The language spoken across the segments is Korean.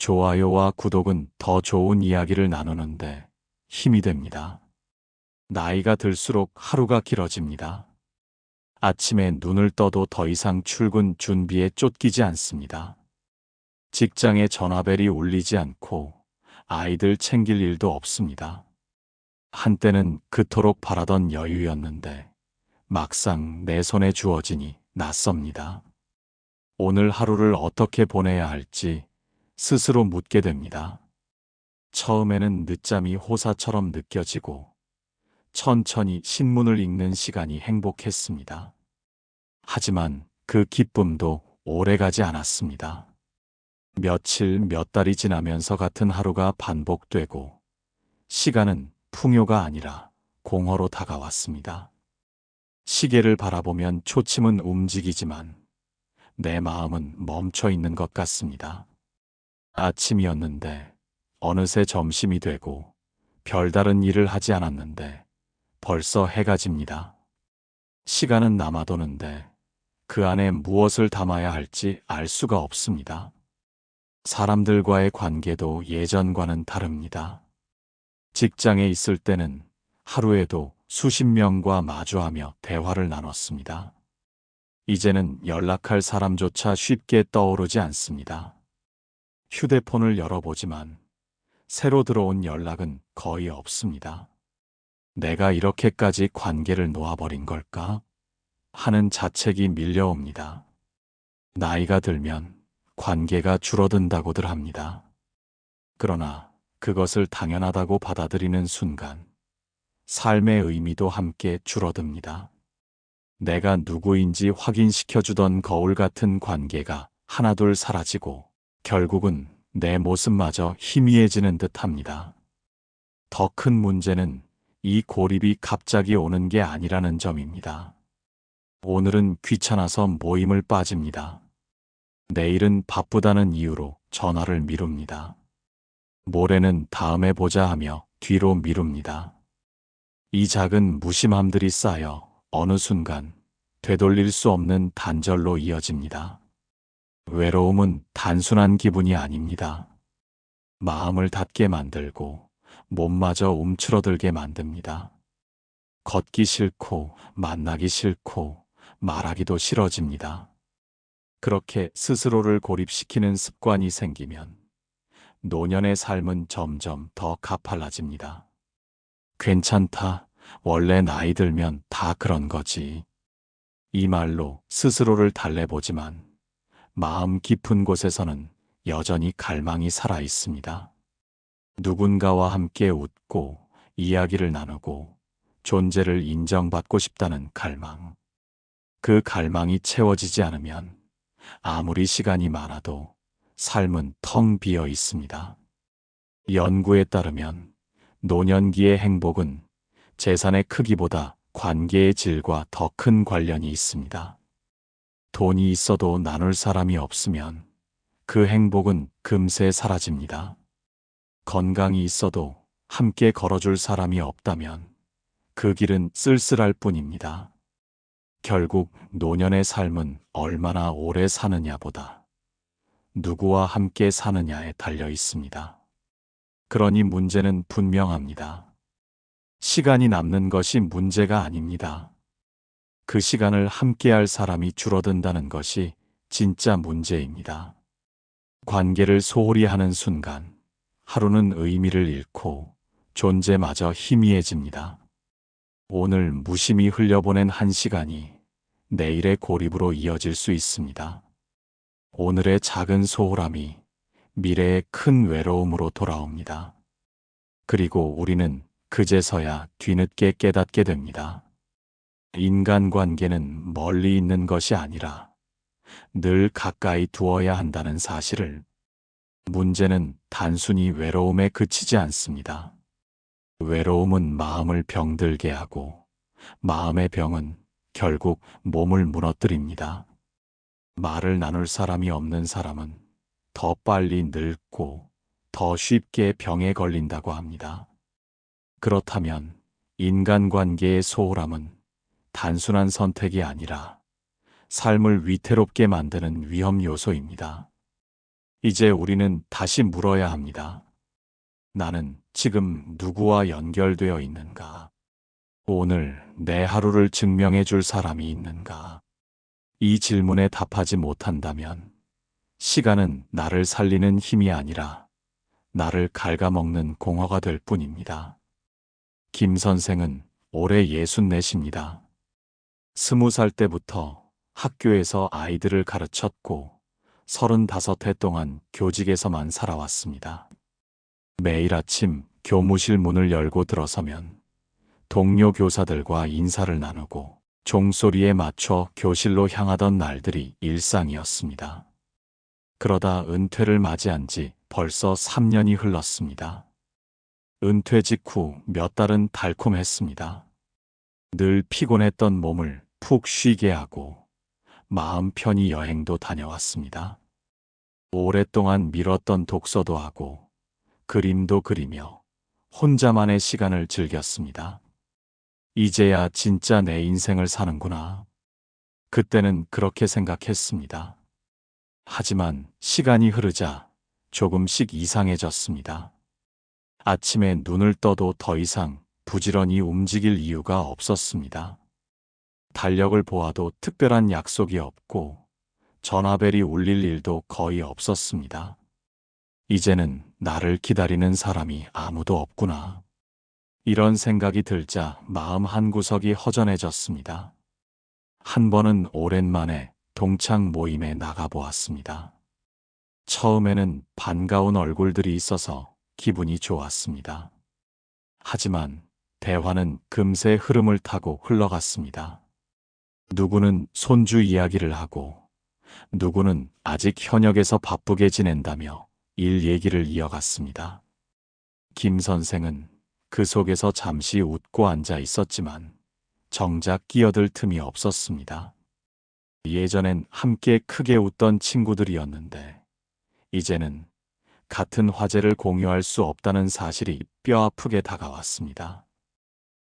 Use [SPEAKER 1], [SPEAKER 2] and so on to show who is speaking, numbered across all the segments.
[SPEAKER 1] 좋아요와 구독은 더 좋은 이야기를 나누는데 힘이 됩니다. 나이가 들수록 하루가 길어집니다. 아침에 눈을 떠도 더 이상 출근 준비에 쫓기지 않습니다. 직장에 전화벨이 울리지 않고 아이들 챙길 일도 없습니다. 한때는 그토록 바라던 여유였는데 막상 내 손에 주어지니 낯섭니다. 오늘 하루를 어떻게 보내야 할지 스스로 묻게 됩니다. 처음에는 늦잠이 호사처럼 느껴지고 천천히 신문을 읽는 시간이 행복했습니다. 하지만 그 기쁨도 오래 가지 않았습니다. 며칠 몇 달이 지나면서 같은 하루가 반복되고 시간은 풍요가 아니라 공허로 다가왔습니다. 시계를 바라보면 초침은 움직이지만 내 마음은 멈춰 있는 것 같습니다. 아침이었는데 어느새 점심이 되고 별다른 일을 하지 않았는데 벌써 해가 집니다. 시간은 남아도는데 그 안에 무엇을 담아야 할지 알 수가 없습니다. 사람들과의 관계도 예전과는 다릅니다. 직장에 있을 때는 하루에도 수십 명과 마주하며 대화를 나눴습니다. 이제는 연락할 사람조차 쉽게 떠오르지 않습니다. 휴대폰을 열어보지만 새로 들어온 연락은 거의 없습니다. 내가 이렇게까지 관계를 놓아버린 걸까? 하는 자책이 밀려옵니다. 나이가 들면 관계가 줄어든다고들 합니다. 그러나 그것을 당연하다고 받아들이는 순간 삶의 의미도 함께 줄어듭니다. 내가 누구인지 확인시켜주던 거울 같은 관계가 하나둘 사라지고 결국은 내 모습마저 희미해지는 듯 합니다. 더 큰 문제는 이 고립이 갑자기 오는 게 아니라는 점입니다. 오늘은 귀찮아서 모임을 빠집니다. 내일은 바쁘다는 이유로 전화를 미룹니다. 모레는 다음에 보자 하며 뒤로 미룹니다. 이 작은 무심함들이 쌓여 어느 순간 되돌릴 수 없는 단절로 이어집니다. 외로움은 단순한 기분이 아닙니다. 마음을 닫게 만들고 몸마저 움츠러들게 만듭니다. 걷기 싫고 만나기 싫고 말하기도 싫어집니다. 그렇게 스스로를 고립시키는 습관이 생기면 노년의 삶은 점점 더 가팔라집니다. 괜찮다. 원래 나이 들면 다 그런 거지. 이 말로 스스로를 달래보지만 마음 깊은 곳에서는 여전히 갈망이 살아 있습니다. 누군가와 함께 웃고 이야기를 나누고 존재를 인정받고 싶다는 갈망. 그 갈망이 채워지지 않으면 아무리 시간이 많아도 삶은 텅 비어 있습니다. 연구에 따르면 노년기의 행복은 재산의 크기보다 관계의 질과 더 큰 관련이 있습니다. 돈이 있어도 나눌 사람이 없으면 그 행복은 금세 사라집니다. 건강이 있어도 함께 걸어줄 사람이 없다면 그 길은 쓸쓸할 뿐입니다. 결국 노년의 삶은 얼마나 오래 사느냐보다 누구와 함께 사느냐에 달려 있습니다. 그러니 문제는 분명합니다. 시간이 남는 것이 문제가 아닙니다. 그 시간을 함께할 사람이 줄어든다는 것이 진짜 문제입니다. 관계를 소홀히 하는 순간 하루는 의미를 잃고 존재마저 희미해집니다. 오늘 무심히 흘려보낸 한 시간이 내일의 고립으로 이어질 수 있습니다. 오늘의 작은 소홀함이 미래의 큰 외로움으로 돌아옵니다. 그리고 우리는 그제서야 뒤늦게 깨닫게 됩니다. 인간관계는 멀리 있는 것이 아니라 늘 가까이 두어야 한다는 사실을 문제는 단순히 외로움에 그치지 않습니다. 외로움은 마음을 병들게 하고 마음의 병은 결국 몸을 무너뜨립니다. 말을 나눌 사람이 없는 사람은 더 빨리 늙고 더 쉽게 병에 걸린다고 합니다. 그렇다면 인간관계의 소홀함은 단순한 선택이 아니라 삶을 위태롭게 만드는 위험 요소입니다. 이제 우리는 다시 물어야 합니다. 나는 지금 누구와 연결되어 있는가? 오늘 내 하루를 증명해 줄 사람이 있는가? 이 질문에 답하지 못한다면 시간은 나를 살리는 힘이 아니라 나를 갉아먹는 공허가 될 뿐입니다. 김 선생은 올해 64입니다. 스무 살 때부터 학교에서 아이들을 가르쳤고 35해 동안 교직에서만 살아왔습니다. 매일 아침 교무실 문을 열고 들어서면 동료 교사들과 인사를 나누고 종소리에 맞춰 교실로 향하던 날들이 일상이었습니다. 그러다 은퇴를 맞이한 지 벌써 3년이 흘렀습니다. 은퇴 직후 몇 달은 달콤했습니다. 늘 피곤했던 몸을 푹 쉬게 하고 마음 편히 여행도 다녀왔습니다. 오랫동안 미뤘던 독서도 하고 그림도 그리며 혼자만의 시간을 즐겼습니다. 이제야 진짜 내 인생을 사는구나. 그때는 그렇게 생각했습니다. 하지만 시간이 흐르자 조금씩 이상해졌습니다. 아침에 눈을 떠도 더 이상 부지런히 움직일 이유가 없었습니다. 달력을 보아도 특별한 약속이 없고 전화벨이 울릴 일도 거의 없었습니다. 이제는 나를 기다리는 사람이 아무도 없구나. 이런 생각이 들자 마음 한구석이 허전해졌습니다. 한 번은 오랜만에 동창 모임에 나가보았습니다. 처음에는 반가운 얼굴들이 있어서 기분이 좋았습니다. 하지만 대화는 금세 흐름을 타고 흘러갔습니다. 누구는 손주 이야기를 하고, 누구는 아직 현역에서 바쁘게 지낸다며 일 얘기를 이어갔습니다. 김 선생은 그 속에서 잠시 웃고 앉아 있었지만 정작 끼어들 틈이 없었습니다. 예전엔 함께 크게 웃던 친구들이었는데 이제는 같은 화제를 공유할 수 없다는 사실이 뼈아프게 다가왔습니다.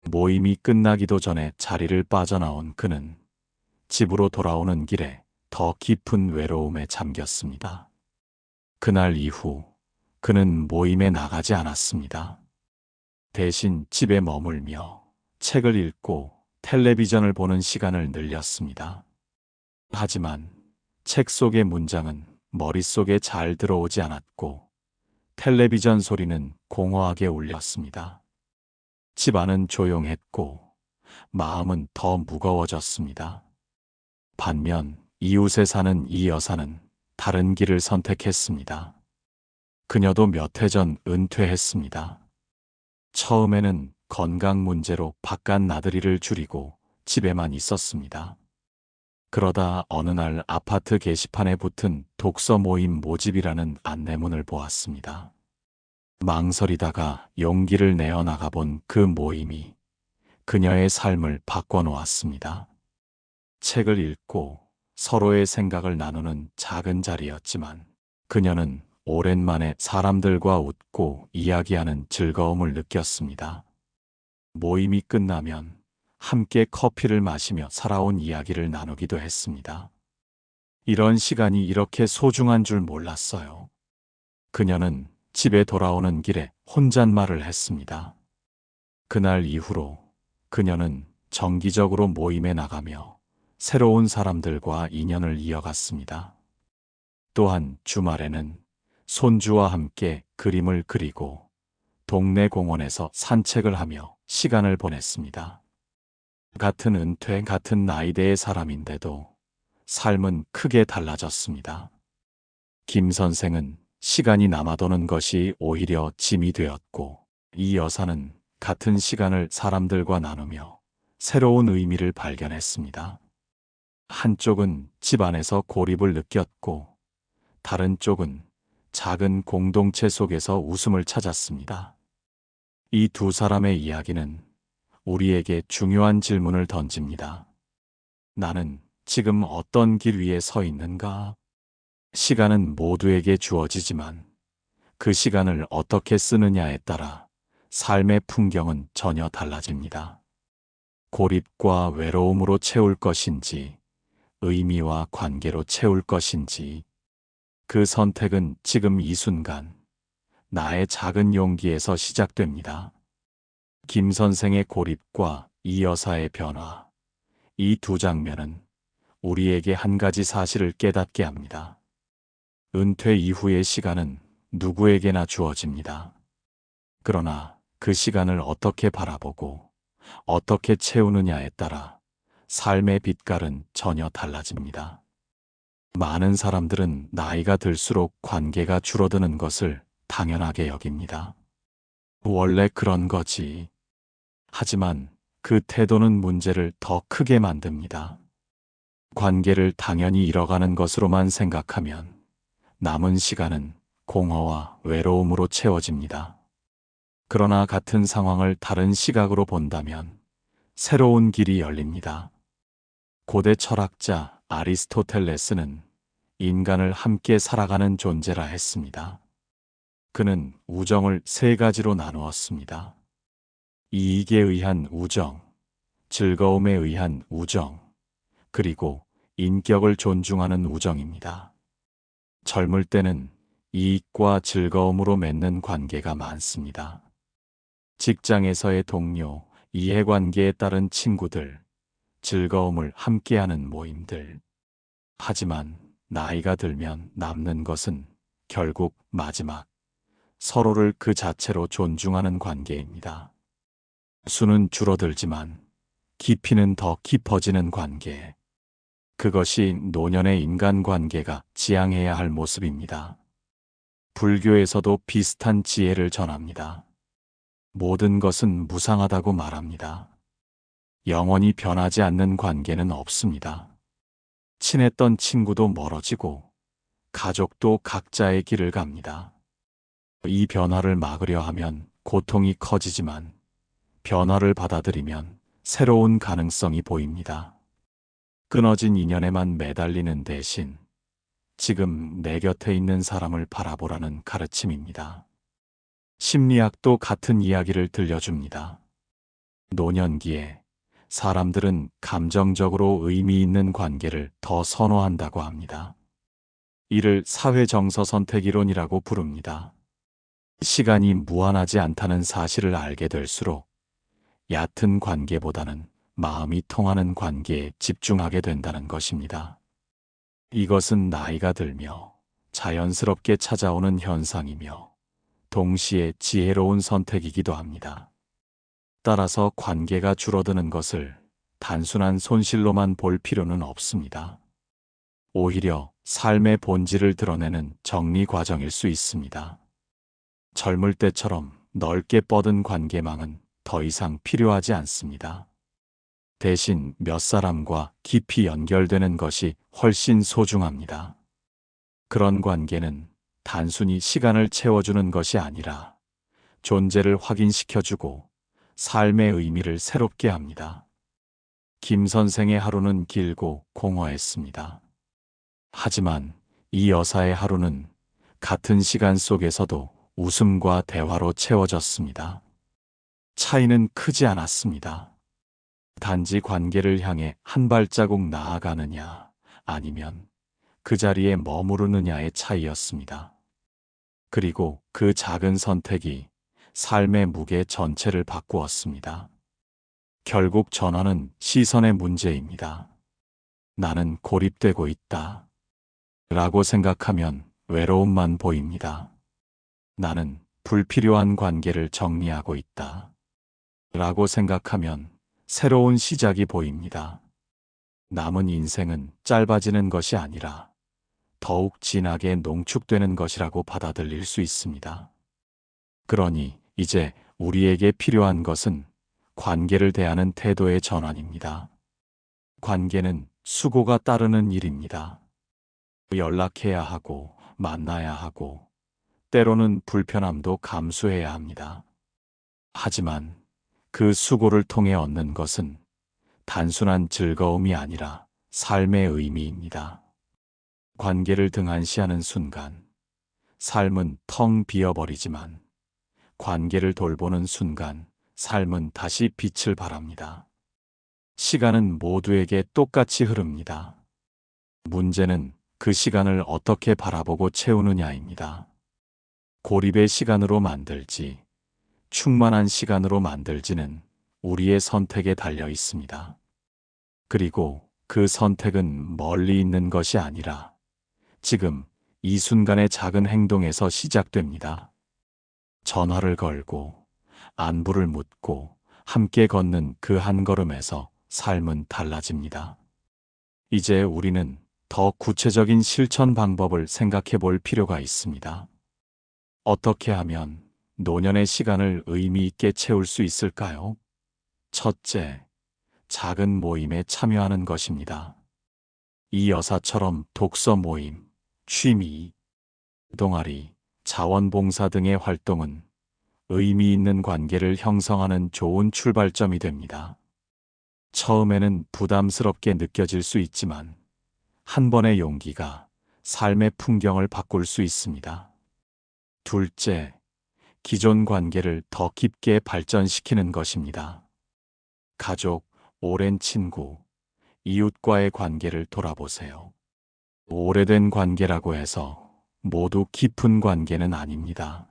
[SPEAKER 1] 모임이 끝나기도 전에 자리를 빠져나온 그는 집으로 돌아오는 길에 더 깊은 외로움에 잠겼습니다. 그날 이후 그는 모임에 나가지 않았습니다. 대신 집에 머물며 책을 읽고 텔레비전을 보는 시간을 늘렸습니다. 하지만 책 속의 문장은 머릿속에 잘 들어오지 않았고 텔레비전 소리는 공허하게 울렸습니다. 집안은 조용했고 마음은 더 무거워졌습니다. 반면 이웃에 사는 이 여사는 다른 길을 선택했습니다. 그녀도 몇 해 전 은퇴했습니다. 처음에는 건강 문제로 바깥 나들이를 줄이고 집에만 있었습니다. 그러다 어느 날 아파트 게시판에 붙은 독서 모임 모집이라는 안내문을 보았습니다. 망설이다가 용기를 내어 나가본 그 모임이 그녀의 삶을 바꿔놓았습니다. 책을 읽고 서로의 생각을 나누는 작은 자리였지만 그녀는 오랜만에 사람들과 웃고 이야기하는 즐거움을 느꼈습니다. 모임이 끝나면 함께 커피를 마시며 살아온 이야기를 나누기도 했습니다. 이런 시간이 이렇게 소중한 줄 몰랐어요. 그녀는 집에 돌아오는 길에 혼잣말을 했습니다. 그날 이후로 그녀는 정기적으로 모임에 나가며 새로운 사람들과 인연을 이어갔습니다. 또한 주말에는 손주와 함께 그림을 그리고 동네 공원에서 산책을 하며 시간을 보냈습니다. 같은 은퇴, 같은 나이대의 사람인데도 삶은 크게 달라졌습니다. 김 선생은 시간이 남아도는 것이 오히려 짐이 되었고, 이 여사는 같은 시간을 사람들과 나누며 새로운 의미를 발견했습니다. 한쪽은 집안에서 고립을 느꼈고, 다른 쪽은 작은 공동체 속에서 웃음을 찾았습니다. 이 두 사람의 이야기는 우리에게 중요한 질문을 던집니다. 나는 지금 어떤 길 위에 서 있는가? 시간은 모두에게 주어지지만 그 시간을 어떻게 쓰느냐에 따라 삶의 풍경은 전혀 달라집니다. 고립과 외로움으로 채울 것인지, 의미와 관계로 채울 것인지, 그 선택은 지금 이 순간 나의 작은 용기에서 시작됩니다. 김 선생의 고립과 이 여사의 변화. 이 두 장면은 우리에게 한 가지 사실을 깨닫게 합니다. 은퇴 이후의 시간은 누구에게나 주어집니다. 그러나 그 시간을 어떻게 바라보고 어떻게 채우느냐에 따라 삶의 빛깔은 전혀 달라집니다. 많은 사람들은 나이가 들수록 관계가 줄어드는 것을 당연하게 여깁니다. 원래 그런 거지. 하지만 그 태도는 문제를 더 크게 만듭니다. 관계를 당연히 잃어가는 것으로만 생각하면 남은 시간은 공허와 외로움으로 채워집니다. 그러나 같은 상황을 다른 시각으로 본다면 새로운 길이 열립니다. 고대 철학자 아리스토텔레스는 인간을 함께 살아가는 존재라 했습니다. 그는 우정을 세 가지로 나누었습니다. 이익에 의한 우정, 즐거움에 의한 우정, 그리고 인격을 존중하는 우정입니다. 젊을 때는 이익과 즐거움으로 맺는 관계가 많습니다. 직장에서의 동료, 이해관계에 따른 친구들, 즐거움을 함께하는 모임들. 하지만 나이가 들면 남는 것은 결국 마지막, 서로를 그 자체로 존중하는 관계입니다. 수는 줄어들지만 깊이는 더 깊어지는 관계. 그것이 노년의 인간관계가 지향해야 할 모습입니다. 불교에서도 비슷한 지혜를 전합니다. 모든 것은 무상하다고 말합니다. 영원히 변하지 않는 관계는 없습니다. 친했던 친구도 멀어지고 가족도 각자의 길을 갑니다. 이 변화를 막으려 하면 고통이 커지지만 변화를 받아들이면 새로운 가능성이 보입니다. 끊어진 인연에만 매달리는 대신 지금 내 곁에 있는 사람을 바라보라는 가르침입니다. 심리학도 같은 이야기를 들려줍니다. 노년기에 사람들은 감정적으로 의미 있는 관계를 더 선호한다고 합니다. 이를 사회정서 선택이론이라고 부릅니다. 시간이 무한하지 않다는 사실을 알게 될수록 얕은 관계보다는 마음이 통하는 관계에 집중하게 된다는 것입니다. 이것은 나이가 들며 자연스럽게 찾아오는 현상이며 동시에 지혜로운 선택이기도 합니다. 따라서 관계가 줄어드는 것을 단순한 손실로만 볼 필요는 없습니다. 오히려 삶의 본질을 드러내는 정리 과정일 수 있습니다. 젊을 때처럼 넓게 뻗은 관계망은 더 이상 필요하지 않습니다. 대신 몇 사람과 깊이 연결되는 것이 훨씬 소중합니다. 그런 관계는 단순히 시간을 채워주는 것이 아니라 존재를 확인시켜주고 삶의 의미를 새롭게 합니다. 김 선생의 하루는 길고 공허했습니다. 하지만 이 여사의 하루는 같은 시간 속에서도 웃음과 대화로 채워졌습니다. 차이는 크지 않았습니다. 단지 관계를 향해 한 발자국 나아가느냐, 아니면 그 자리에 머무르느냐의 차이였습니다. 그리고 그 작은 선택이 삶의 무게 전체를 바꾸었습니다. 결국 전화는 시선의 문제입니다. 나는 고립되고 있다. 라고 생각하면 외로움만 보입니다. 나는 불필요한 관계를 정리하고 있다. 라고 생각하면 새로운 시작이 보입니다. 남은 인생은 짧아지는 것이 아니라 더욱 진하게 농축되는 것이라고 받아들일 수 있습니다. 그러니 이제 우리에게 필요한 것은 관계를 대하는 태도의 전환입니다. 관계는 수고가 따르는 일입니다. 연락해야 하고 만나야 하고 때로는 불편함도 감수해야 합니다. 하지만 그 수고를 통해 얻는 것은 단순한 즐거움이 아니라 삶의 의미입니다. 관계를 등한시하는 순간 삶은 텅 비어버리지만 관계를 돌보는 순간 삶은 다시 빛을 발합니다. 시간은 모두에게 똑같이 흐릅니다. 문제는 그 시간을 어떻게 바라보고 채우느냐입니다. 고립의 시간으로 만들지, 충만한 시간으로 만들지는 우리의 선택에 달려 있습니다. 그리고 그 선택은 멀리 있는 것이 아니라 지금 이 순간의 작은 행동에서 시작됩니다. 전화를 걸고 안부를 묻고 함께 걷는 그 한 걸음에서 삶은 달라집니다. 이제 우리는 더 구체적인 실천 방법을 생각해 볼 필요가 있습니다. 어떻게 하면 노년의 시간을 의미 있게 채울 수 있을까요? 첫째, 작은 모임에 참여하는 것입니다. 이 여사처럼 독서 모임, 취미, 동아리, 자원봉사 등의 활동은 의미 있는 관계를 형성하는 좋은 출발점이 됩니다. 처음에는 부담스럽게 느껴질 수 있지만 한 번의 용기가 삶의 풍경을 바꿀 수 있습니다. 둘째, 기존 관계를 더 깊게 발전시키는 것입니다. 가족, 오랜 친구, 이웃과의 관계를 돌아보세요. 오래된 관계라고 해서 모두 깊은 관계는 아닙니다.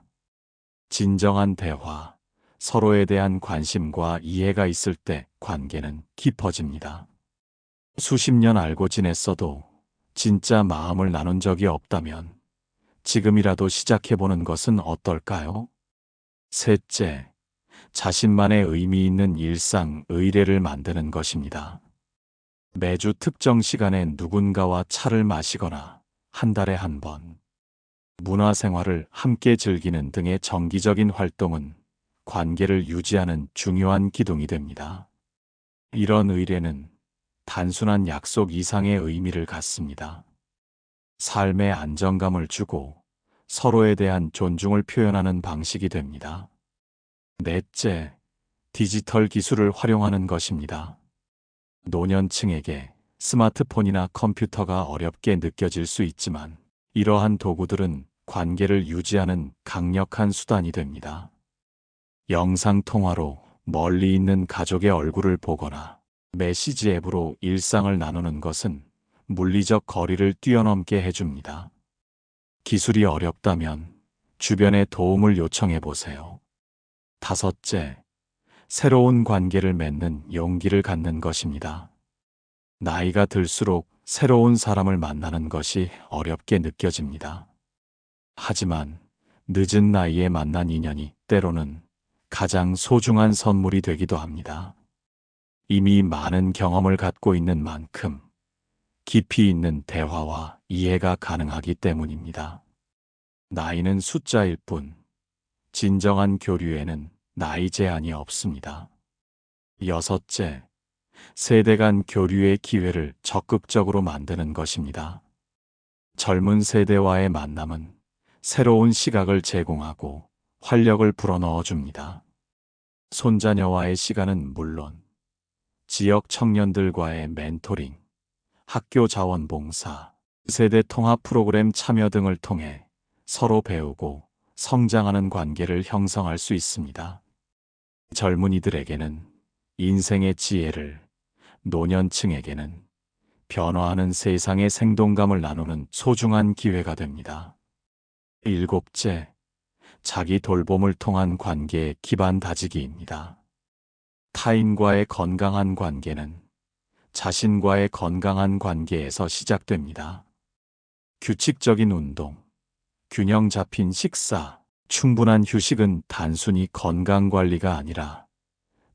[SPEAKER 1] 진정한 대화, 서로에 대한 관심과 이해가 있을 때 관계는 깊어집니다. 수십 년 알고 지냈어도 진짜 마음을 나눈 적이 없다면 지금이라도 시작해보는 것은 어떨까요? 셋째, 자신만의 의미 있는 일상 의례를 만드는 것입니다. 매주 특정 시간에 누군가와 차를 마시거나 한 달에 한 번, 문화생활을 함께 즐기는 등의 정기적인 활동은 관계를 유지하는 중요한 기둥이 됩니다. 이런 의례는 단순한 약속 이상의 의미를 갖습니다. 삶의 안정감을 주고 서로에 대한 존중을 표현하는 방식이 됩니다. 넷째, 디지털 기술을 활용하는 것입니다. 노년층에게 스마트폰이나 컴퓨터가 어렵게 느껴질 수 있지만 이러한 도구들은 관계를 유지하는 강력한 수단이 됩니다. 영상통화로 멀리 있는 가족의 얼굴을 보거나 메시지 앱으로 일상을 나누는 것은 물리적 거리를 뛰어넘게 해줍니다. 기술이 어렵다면 주변의 도움을 요청해 보세요. 다섯째, 새로운 관계를 맺는 용기를 갖는 것입니다. 나이가 들수록 새로운 사람을 만나는 것이 어렵게 느껴집니다. 하지만 늦은 나이에 만난 인연이 때로는 가장 소중한 선물이 되기도 합니다. 이미 많은 경험을 갖고 있는 만큼 깊이 있는 대화와 이해가 가능하기 때문입니다. 나이는 숫자일 뿐, 진정한 교류에는 나이 제한이 없습니다. 여섯째, 세대 간 교류의 기회를 적극적으로 만드는 것입니다. 젊은 세대와의 만남은 새로운 시각을 제공하고 활력을 불어넣어 줍니다. 손자녀와의 시간은 물론 지역 청년들과의 멘토링, 학교 자원봉사, 세대 통합 프로그램 참여 등을 통해 서로 배우고 성장하는 관계를 형성할 수 있습니다. 젊은이들에게는 인생의 지혜를, 노년층에게는 변화하는 세상의 생동감을 나누는 소중한 기회가 됩니다. 일곱째, 자기 돌봄을 통한 관계의 기반 다지기입니다. 타인과의 건강한 관계는 자신과의 건강한 관계에서 시작됩니다. 규칙적인 운동, 균형 잡힌 식사, 충분한 휴식은 단순히 건강 관리가 아니라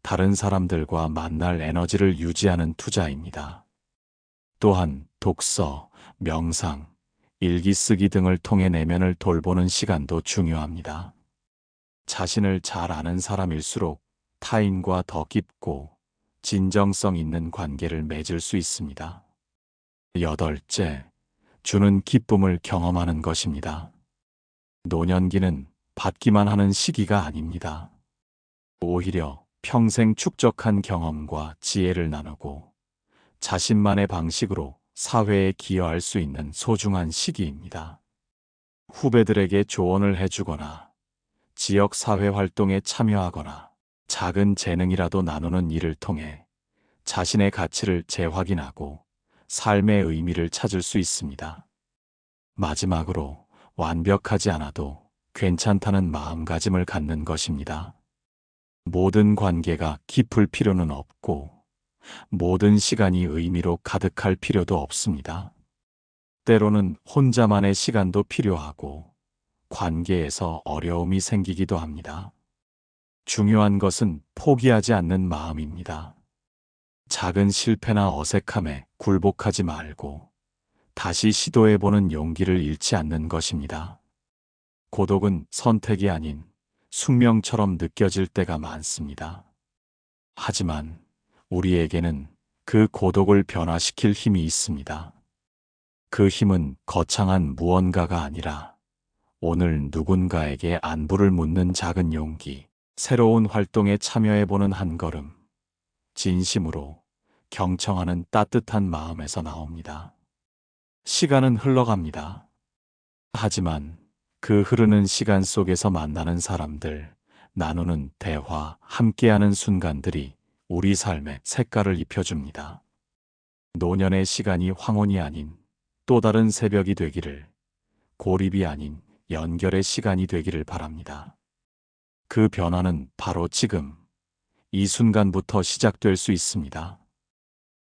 [SPEAKER 1] 다른 사람들과 만날 에너지를 유지하는 투자입니다. 또한 독서, 명상, 일기 쓰기 등을 통해 내면을 돌보는 시간도 중요합니다. 자신을 잘 아는 사람일수록 타인과 더 깊고 진정성 있는 관계를 맺을 수 있습니다. 여덟째, 주는 기쁨을 경험하는 것입니다. 노년기는 받기만 하는 시기가 아닙니다. 오히려 평생 축적한 경험과 지혜를 나누고 자신만의 방식으로 사회에 기여할 수 있는 소중한 시기입니다. 후배들에게 조언을 해주거나 지역 사회 활동에 참여하거나 작은 재능이라도 나누는 일을 통해 자신의 가치를 재확인하고 삶의 의미를 찾을 수 있습니다. 마지막으로 완벽하지 않아도 괜찮다는 마음가짐을 갖는 것입니다. 모든 관계가 깊을 필요는 없고, 모든 시간이 의미로 가득할 필요도 없습니다. 때로는 혼자만의 시간도 필요하고, 관계에서 어려움이 생기기도 합니다. 중요한 것은 포기하지 않는 마음입니다. 작은 실패나 어색함에 굴복하지 말고 다시 시도해보는 용기를 잃지 않는 것입니다. 고독은 선택이 아닌 숙명처럼 느껴질 때가 많습니다. 하지만 우리에게는 그 고독을 변화시킬 힘이 있습니다. 그 힘은 거창한 무언가가 아니라 오늘 누군가에게 안부를 묻는 작은 용기, 새로운 활동에 참여해보는 한 걸음, 진심으로 경청하는 따뜻한 마음에서 나옵니다. 시간은 흘러갑니다. 하지만 그 흐르는 시간 속에서 만나는 사람들, 나누는 대화, 함께하는 순간들이 우리 삶에 색깔을 입혀줍니다. 노년의 시간이 황혼이 아닌 또 다른 새벽이 되기를, 고립이 아닌 연결의 시간이 되기를 바랍니다. 그 변화는 바로 지금, 이 순간부터 시작될 수 있습니다.